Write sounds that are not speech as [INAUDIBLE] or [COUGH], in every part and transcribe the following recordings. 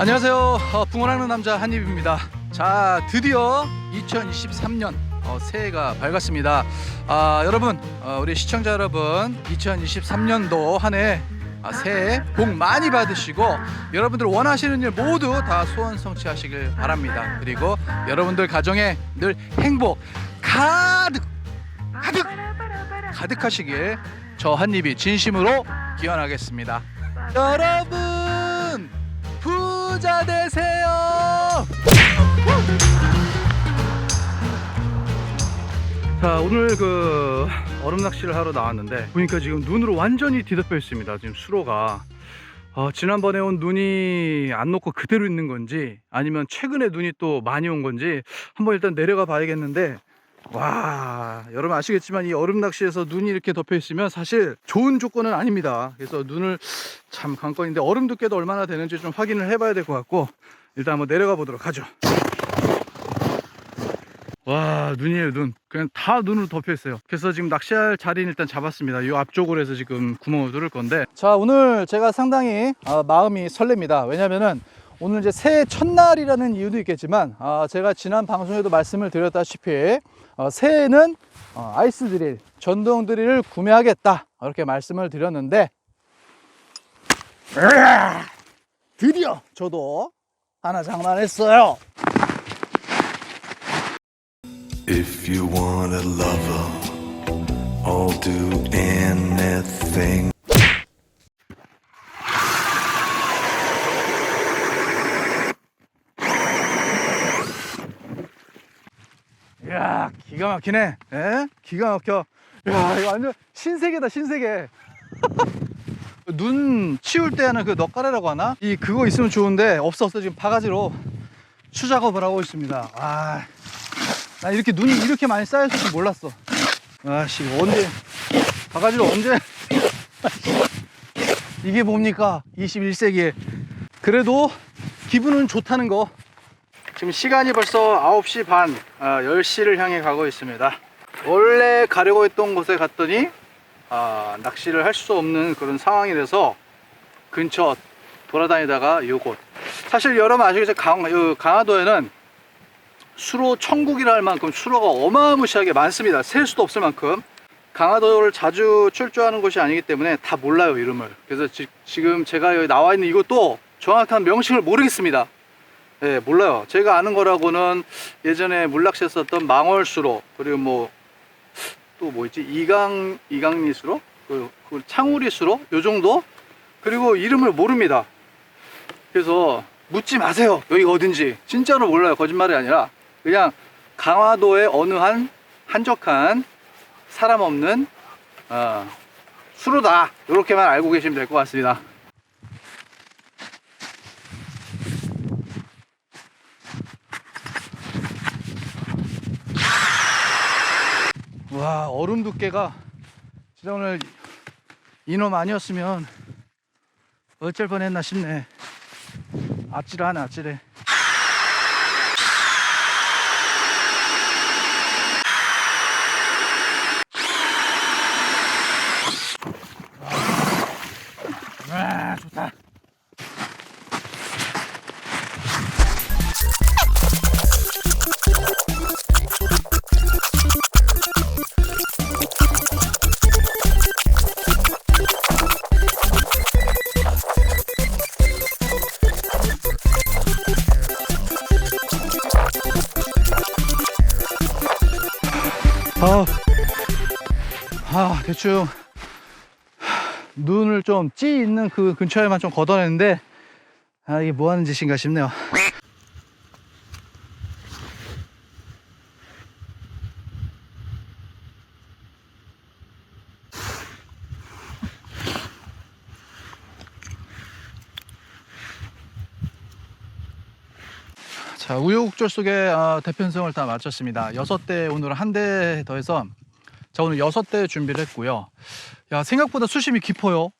안녕하세요. 어, 붕어나는 남자 한입입니다. 자, 드디어 2023년 어, 새해가 밝았습니다. 아, 여러분, 어, 우리 시청자 여러분, 2023년도 한해 아, 새해 복 많이 받으시고 여러분들 원하시는 일 모두 다 소원 성취하시길 바랍니다. 그리고 여러분들 가정에 늘 행복 가득 가득 가득하시길 저 한입이 진심으로 기원하겠습니다. 여러분 부자 되세요. 자 오늘 그 얼음 낚시를 하러 나왔는데 보니까 지금 눈으로 완전히 뒤덮여 있습니다. 지금 수로가 어, 지난번에 온 눈이 안 녹고 그대로 있는 건지 아니면 최근에 눈이 또 많이 온 건지 한번 일단 내려가 봐야겠는데 와 여러분 아시겠지만 이 얼음 낚시에서 눈이 이렇게 덮여 있으면 사실 좋은 조건은 아닙니다. 그래서 눈을 참 관건인데 얼음 두께도 얼마나 되는지 좀 확인을 해봐야 될 것 같고 일단 한번 내려가 보도록 하죠. 와 눈이에요 눈. 그냥 다 눈으로 덮여 있어요. 그래서 지금 낚시할 자리는 일단 잡았습니다. 이 앞쪽으로 해서 지금 구멍을 뚫을 건데. 자 오늘 제가 상당히 아, 마음이 설렙니다. 왜냐면은 오늘 이제 새해 첫날이라는 이유도 있겠지만 아, 제가 지난 방송에도 말씀을 드렸다시피 어, 새해에는 어, 아이스 드릴 전동 드릴을 구매하겠다 이렇게 말씀을 드렸는데 으아! 드디어 저도 하나 장만했어요 If you want a lover, I'll do anything. 이야 기가 막히네. 에? 기가 막혀. 이야 이거 완전 신세계다 신세계. [LAUGHS] 눈 치울 때 하는 그 넉가래라고 하나? 이 그거 있으면 좋은데 없어 없어 지금 바가지로 수작업을 하고 있습니다. 아, 나 이렇게 눈이 이렇게 많이 쌓였을 줄 몰랐어. 아씨 언제 바가지로 언제? [LAUGHS] 이게 뭡니까? 21세기에. 그래도 기분은 좋다는 거 지금 시간이 벌써 9시 반, 아, 10시를 향해 가고 있습니다. 원래 가려고 했던 곳에 갔더니 아, 낚시를 할 수 없는 그런 상황이 돼서 근처 돌아다니다가 요곳. 사실 여러분 아시겠죠? 강, 요 강화도에는 수로 천국이라 할 만큼 수로가 어마무시하게 많습니다. 셀 수도 없을 만큼. 강화도를 자주 출조하는 곳이 아니기 때문에 다 몰라요, 이름을. 그래서 지, 지금 제가 여기 나와 있는 이것도 정확한 명칭을 모르겠습니다. 예, 몰라요. 제가 아는 거라고는 예전에 물낚시 했었던 망월수로, 그리고 뭐, 또 뭐 있지? 이강, 이강리수로? 그, 그 창우리수로? 요 정도? 그리고 이름을 모릅니다. 그래서 묻지 마세요. 여기가 어딘지. 진짜로 몰라요. 거짓말이 아니라. 그냥 강화도의 어느 한 한적한 사람 없는, 어, 수로다. 이렇게만 알고 계시면 될 것 같습니다. 와 얼음 두께가 진짜 오늘 이놈 아니었으면 어쩔 뻔했나 싶네. 아찔하네 아찔해 대충 눈을 좀 찌 있는 그 근처에만 좀 걷어냈는데 아 이게 뭐 하는 짓인가 싶네요. 자 우여곡절 속에 아, 대편성을 다 마쳤습니다. 여섯 대 오늘 한 대 더해서 자 오늘 여섯 대 준비를 했고요 야 생각보다 수심이 깊어요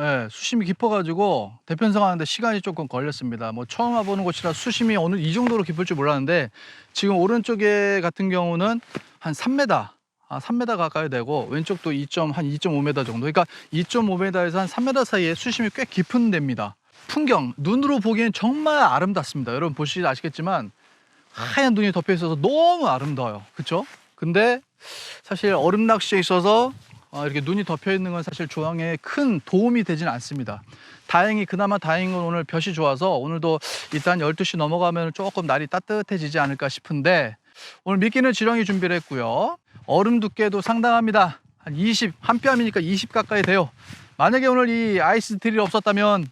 예, 수심이 깊어가지고 대편성 하는데 시간이 조금 걸렸습니다. 뭐 처음 와보는 곳이라 수심이 어느 이 정도로 깊을 줄 몰랐는데 지금 오른쪽에 같은 경우는 한 3m, 아, 3m 가까이 되고 왼쪽도 2. 한 2.5m 정도. 그러니까 2.5m에서 한 3m 사이에 수심이 꽤 깊은 데입니다. 풍경 눈으로 보기엔 정말 아름답습니다. 여러분 보시지 아시겠지만 하얀 눈이 덮여 있어서 너무 아름다워요. 그렇죠? 근데 사실 얼음 낚시에 있어서 어, 이렇게 눈이 덮여 있는 건 사실 조항에 큰 도움이 되진 않습니다. 다행히 그나마 다행인 건 오늘 볕이 좋아서 오늘도 일단 12시 넘어가면 조금 날이 따뜻해지지 않을까 싶은데 오늘 미끼는 지렁이 준비를 했고요. 얼음 두께도 상당합니다. 한 20, 한 뼘이니까 20 가까이 돼요. 만약에 오늘 이 아이스 드릴 없었다면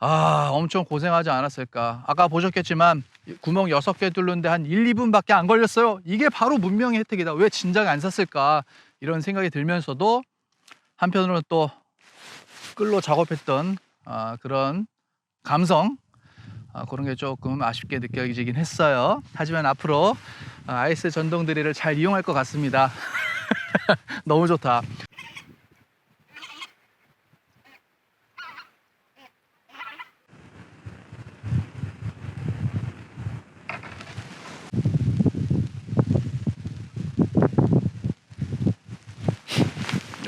아, 엄청 고생하지 않았을까. 아까 보셨겠지만 구멍 6개 뚫는데 한 1, 2분밖에 안 걸렸어요. 이게 바로 문명의 혜택이다. 왜 진작 안 샀을까? 이런 생각이 들면서도 한편으로는 또 끌로 작업했던 아, 그런 감성 아, 그런 게 조금 아쉽게 느껴지긴 했어요. 하지만 앞으로 아, 아이스 전동 드릴을 잘 이용할 것 같습니다. [LAUGHS] 너무 좋다.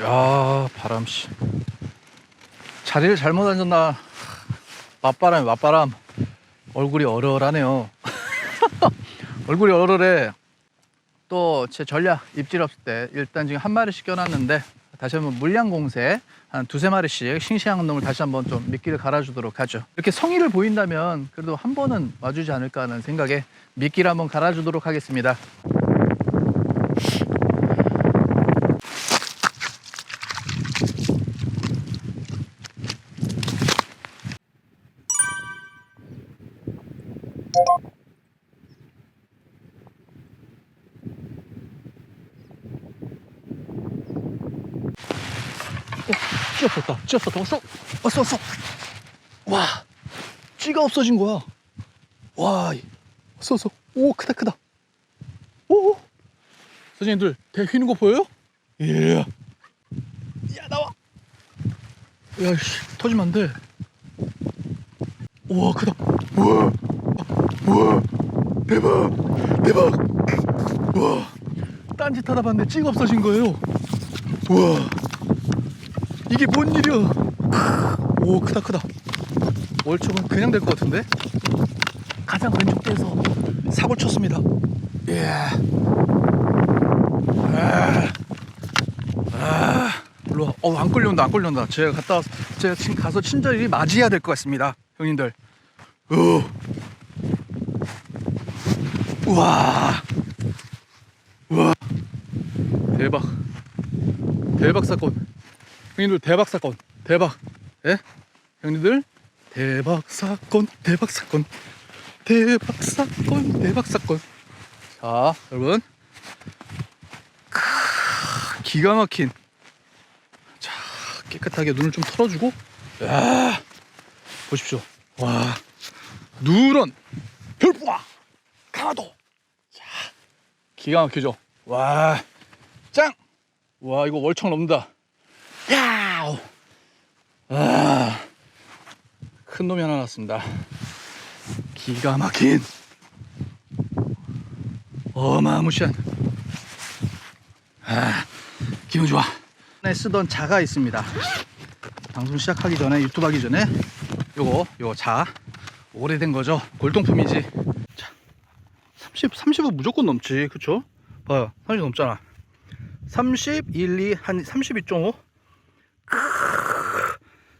야 바람 씨. 자리를 잘못 앉았나? 맞바람이 맞바람. 얼굴이 얼얼하네요. [LAUGHS] 얼굴이 얼얼해. 또 제 전략 입질 없을 때 일단 지금 한 마리씩 껴놨는데 다시 한번 물량 공세 한 두세 마리씩 싱싱한 놈을 다시 한번 좀 미끼를 갈아주도록 하죠. 이렇게 성의를 보인다면 그래도 한 번은 와주지 않을까 하는 생각에 미끼를 한번 갈아주도록 하겠습니다 찌었었다. 찌었었다 왔어 왔어 왔어 와 찌가 없어진 거야. 와 이- 왔어 왔어 오 크다 크다! 오! 선생님들 대 휘는 거 보여요? 예. 야 나와! 야씨 터지면 안돼. 우와 크다! 우와! 우와! 대박! 대박! 우와! 딴짓 하다 봤는데 찌가 없어진 거예요. 우와 이게 뭔 일이야? 오 크다 크다. 월척은 그냥 될 것 같은데? 가장 왼쪽 대에서 사고 쳤습니다. 예. 아, 아, 일로 와. 어, 안 끌려온다, 안 끌려온다. 제가 갔다, 와서- 제가 지금 가서 친절히 맞이해야 될 것 같습니다, 형님들. 오. 우와. 우와. 대박. 대박 사건. 형님들 대박 사건 대박. 예? 형님들 대박 사건 대박 사건. 대박 사건 대박 사건. 자 여러분. 크, 기가 막힌. 자 깨끗하게 눈을 좀 털어주고 야 보십시오. 와 누런 별부와 강화도. 자 기가 막히죠? 와짱와 이거 월청 넘는다 야우! 아, 큰 놈이 하나 났습니다. 기가 막힌 어마무시한 아, 기분 좋아. 네, 쓰던 자가 있습니다. 방송 시작하기 전에 유튜브 하기 전에 요거 요거 자 오래된 거죠. 골동품이지. 자, 30 30은 무조건 넘지, 그쵸? 봐요, 30 넘잖아. 30, 1, 2, 한 32.5.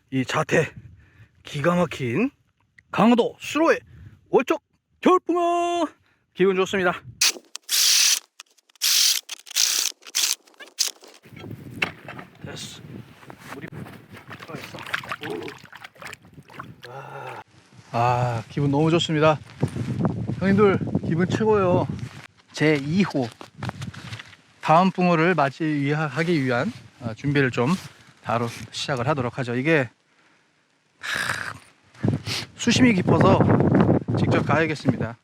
이 자태 기가 막힌 강화도 수로의 월적 겨울붕어 기분 좋습니다. 됐어. 물이 들어가 있어. 오. 아. 아 기분 너무 좋습니다. 형님들 기분 최고예요. 제 2호 다음 붕어를 맞이하기 위한 어, 준비를 좀 바로 시작을 하도록 하죠. 이게 하, 수심이 깊어서 직접 가야겠습니다.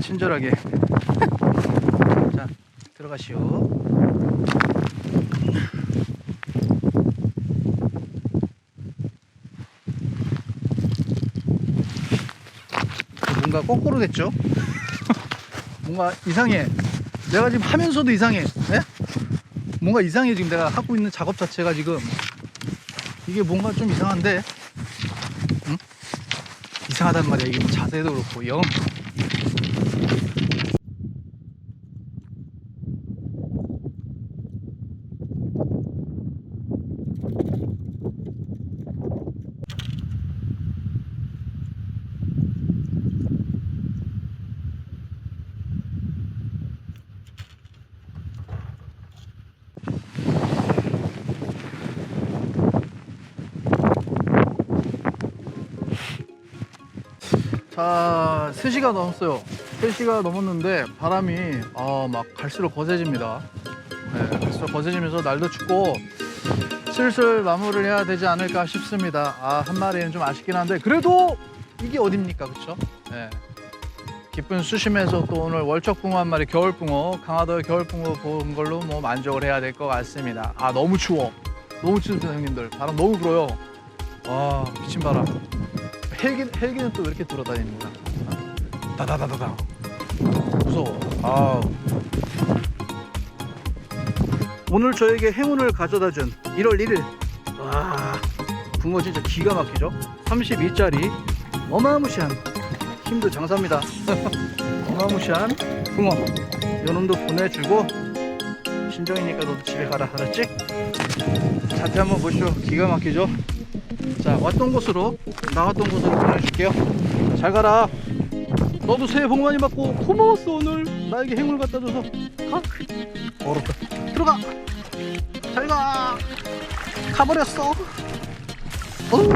친절하게. [LAUGHS] 자, 들어가시오. 뭔가 거꾸로 됐죠? [LAUGHS] 뭔가 이상해. 내가 지금 하면서도 이상해. 네? 뭔가 이상해 지금 내가 하고 있는 작업 자체가 지금 이게 뭔가 좀 이상한데 응? 이상하단 말이야. 이게 뭐 자세도 그렇고 영 자, 3시가 넘었어요. 3시가 넘었는데 바람이 아, 막 갈수록 거세집니다. 네, 갈수록 거세지면서 날도 춥고 슬슬 마무리를 해야 되지 않을까 싶습니다. 아, 한 마리는 좀 아쉽긴 한데 그래도 이게 어딥니까, 그쵸? 네. 기쁜 수심에서 또 오늘 월척붕어 한 마리 겨울붕어 강화도의 겨울붕어 본 걸로 뭐 만족을 해야 될 것 같습니다. 아 너무 추워, 너무 춥습니다 형님들. 바람 너무 불어요. 와 미친 바람. 헬기 헬기는 또왜 이렇게 돌아다닙니다. 다다다다다. 무서워. 아. 오늘 저에게 행운을 가져다 준 1월 1일. 와, 붕어 진짜 기가 막히죠? 32짜리 어마무시한 힘도 장사입니다. [LAUGHS] 어마무시한 붕어. 요놈도 보내주고 신정이니까 너도 집에 가라, 알았지? 자태 한번 보시오. 기가 막히죠? 자 왔던 곳으로 나왔던 곳으로 보내줄게요. 자, 잘 가라. 너도 새해 복 많이 받고 고마웠어 오늘. 나에게 행운을 갖다 줘서. 가. 어렵다. 들어가. 잘가. 가버렸어. 어우